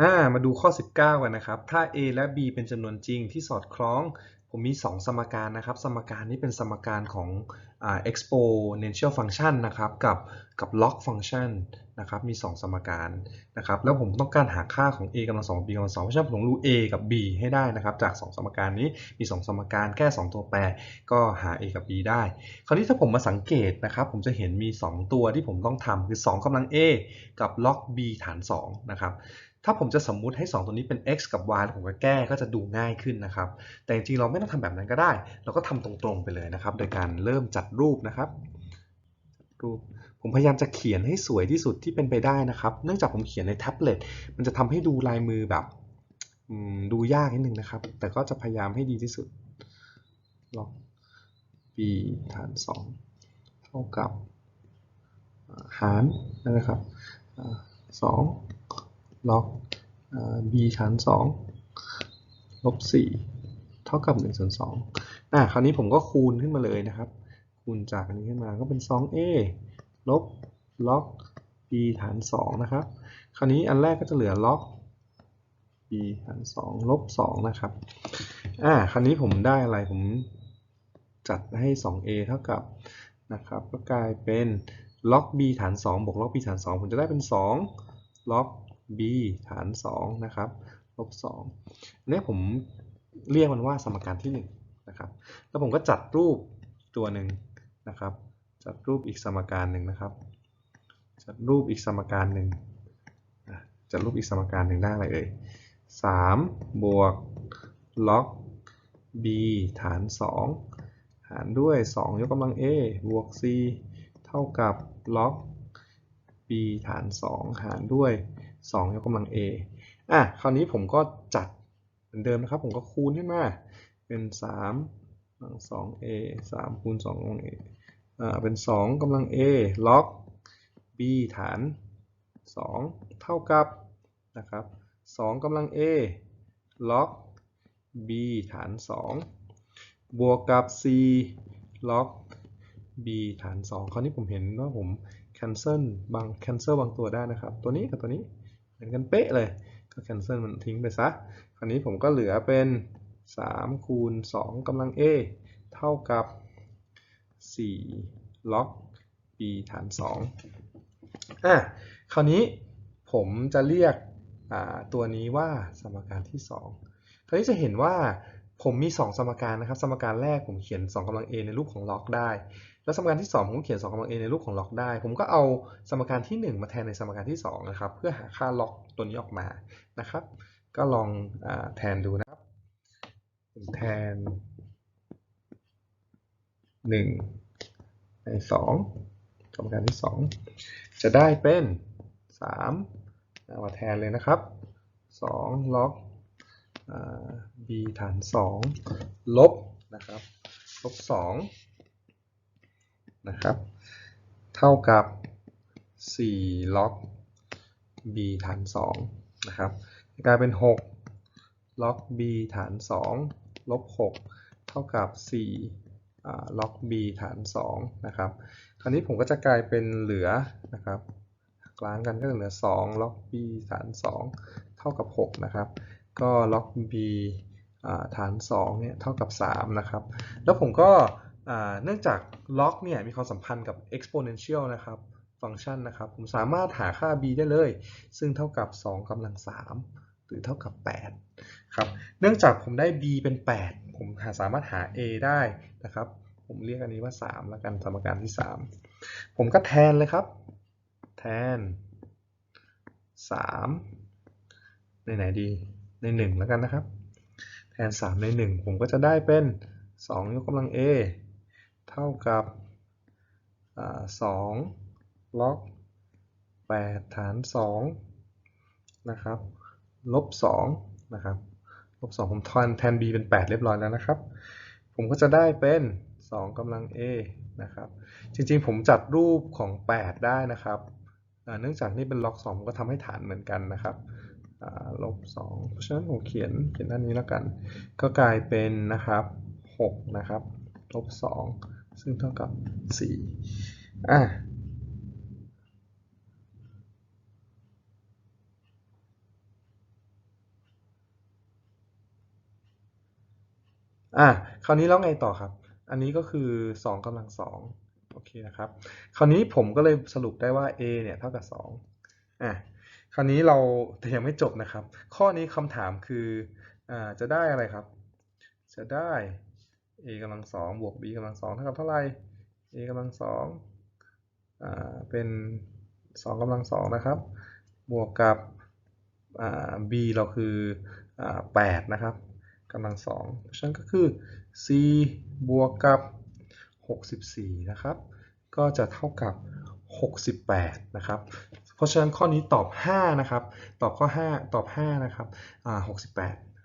อ่ามาดูข้อ 19 กันนะครับ ถ้า a และ b เป็นจำนวนจริงที่สอดคล้อง ผมมี 2 สมการนะครับ สมการนี้เป็นสมการของอ่า exponential function นะครับ กับกับ log function นะครับ มี 2 สมการนะครับ แล้วผมต้องการหาค่าของ a กำลังสอง b กำลังสองเพราะฉะนั้นผมต้องรู้ a กับ b ให้ได้นะครับ จาก 2 สมการนี้มี 2 สมการแค่ 2 ตัวแปร ก็หา a กับ b ได้ คราวนี้ถ้าผมมาสังเกตนะครับ ผมจะเห็นมี 2 ตัวที่ผมต้องทำคือ 2กำลัง a กับ log b ฐาน2นะครับ ถ้าผมจะสมมุติให้ 2 ตัวนี้เป็น x กับ y ผมก็แก้ก็จะดูง่ายขึ้นนะครับ แต่จริงๆเราไม่ต้องทำแบบนั้นก็ได้ เราก็ทำตรงๆไปเลยนะครับ โดยการเริ่มจัดรูปนะครับ รูปผมพยายามจะเขียนให้สวยที่สุดที่เป็นไปได้นะครับ เนื่องจากผมเขียนในแท็บเล็ตมันจะทำให้ดูลายมือแบบดูยากนิดนึงนะครับ แต่ก็จะพยายามให้ดีที่สุดลอก b ฐาน 2 เท่ากับหารนะครับ2 ล็อก b ฐาน2ลบ4เท่ากับ1ส่วน2อะคราวนี้ผมก็คูณขึ้นมาเลยนะครับ คูณจากอันนี้ขึ้นมาก็เป็น 2a ลบล็อก b ฐาน2นะครับ คราวนี้อันแรกก็จะเหลือล็อก b ฐาน2ลบ2นะครับอ่าคราวนี้ผมได้อะไรผมจัดให้ 2a เท่ากับนะครับก็กลายเป็นล็อก b ฐาน 2บวกล็อก b ฐาน 2 ผมจะได้เป็น 2 ล็อก b ฐาน2นะครับลบ2อันนี้ผมเรียกมันว่าสมการที่1นะครับ แล้วผมก็จัดรูปตัวหนึ่งนะครับ จัดรูปอีกสมการหนึ่งนะครับ จัดรูปอีกสมการหนึ่งจัดรูปอีกสมการหนึ่งได้อะไรเอ่ย3บวกล็อก b ฐาน 2 หารด้วย 2 ยกกำลัง a บวก c เท่ากับล็อก b ฐาน 2 หารด้วย 2ยกกำลัง a อะคราวนี้ผมก็จัดเหมือนเดิมนะครับ ผมก็คูณขึ้นมาเป็น3กำลัง 2a 3คูณ2กำลัง a อ่าเป็น 2กำลัง a ล็อก b ฐาน 2 เท่ากับนะครับ2กำลัง a ล็อก b ฐาน 2 บวกกับ c ล็อก b ฐาน 2 คราวนี้ผมเห็นว่าผม cancel บาง cancel บางตัวได้นะครับ ตัวนี้กับตัวนี้ เหมือนกันเป๊ะเลย ก็ cancel มันทิ้งไปซะ คราวนี้ผมก็เหลือเป็น3คูณ2กำลัง a เท่ากับ4ล็อก b ฐาน2อะคราวนี้ผมจะเรียกตัวนี้ว่าสมการที่ 2 คราวนี้จะเห็นว่าผมมี 2 สมการนะครับ สมการแรกผมเขียน 2กำลัง a ในรูปของล็อกได้ แล้วสมการที่ 2 ผมเขียน2กำลัง a ในรูปของล็อกได้ ผมก็เอาสมการที่ 1 มาแทนในสมการที่2นะครับเพื่อหาค่าล็อกตัวนี้ออกมานะครับ ก็ลองอแทนดูนะครับ แทน 1 ใน 2 สมการที่ 2 จะได้เป็น 3 เอามาแทนเลยนะครับ 2 ล็อก b ฐาน 2 ลบนะครับ ลบ 2 นะครับ เท่ากับ 4 ล็อก b ฐาน2นะครับกลายเป็น 6 ล็อก b ฐาน 2 ลบ 6 เท่ากับ 4 ล็อก b ฐาน2นะครับ คราวนี้ผมก็จะกลายเป็นเหลือนะครับกลางกันก็เหลือ 2 ล็อก b ฐาน 2 เท่ากับ 6 นะครับ ก็ล็อก b ฐาน2เนี่ยเท่ากับ 3 นะครับ แล้วผมก็ เนื่องจากล็อกเนี่ยมีความสัมพันธ์กับ exponential นะครับฟังก์ชันนะครับ ผมสามารถหาค่า b ได้เลย ซึ่งเท่ากับ 2กำลัง 3 หรือเท่ากับ 8 ครับ เนื่องจากผมได้ b เป็น 8 ผมสามารถหา a ได้นะครับ ผมเรียกอันนี้ว่า 3 แล้วกันสมการที่ 3 ผมก็แทนเลยครับ แทน 3 ในไหนดี ใน 1 แล้วกันนะครับ แทน 3 ใน 1 ผมก็จะได้เป็น 2 ยกกำลัง a ท่ากับอ2ล็อก8ฐาน2นะครับลบ2นะครับลบ2ผมแทนแทน b เป็น 8 เรียบร้อยแล้วนะครับ ผมก็จะได้เป็น2กำลัง a นะครับ จริงๆผมจัดรูปของ 8 ได้นะครับเนื่องจากนี่เป็นล็อก2ก็ทำให้ฐานเหมือนกันนะครับลบ2เพราะฉะนั้นผมเขียนเขียนด้านนี้แล้วกัน ก็กลายเป็นนะครับ6นะครับลบ2 ซึ่งเท่ากับ 4 อะอะคราวนี้แล้วไงต่อครับ อันนี้ก็คือ 2 กำลัง2โอเคนะครับ คราวนี้ผมก็เลยสรุปได้ว่า a เนี่ยเท่ากับ2อะคราวนี้เราแต่ยังไม่จบนะครับ ข้อนี้คำถามคืออ่าจะได้อะไรครับ จะได้ a กำลัง2บวก b กำลัง2เท่ากับเท่าไหร่ a กำลัง2อ่าเป็น2กำลัง2นะครับ บวกกับอ่า b เราคืออ่า8นะครับกำลัง2เพราะฉะนั้นก็คือ c บวกกับ 64 นะครับ ก็จะเท่ากับ 68 นะครับ เพราะฉะนั้นข้อนี้ตอบ 5 นะครับ ตอบข้อ 5 ตอบ 5 นะครับ อ่า 68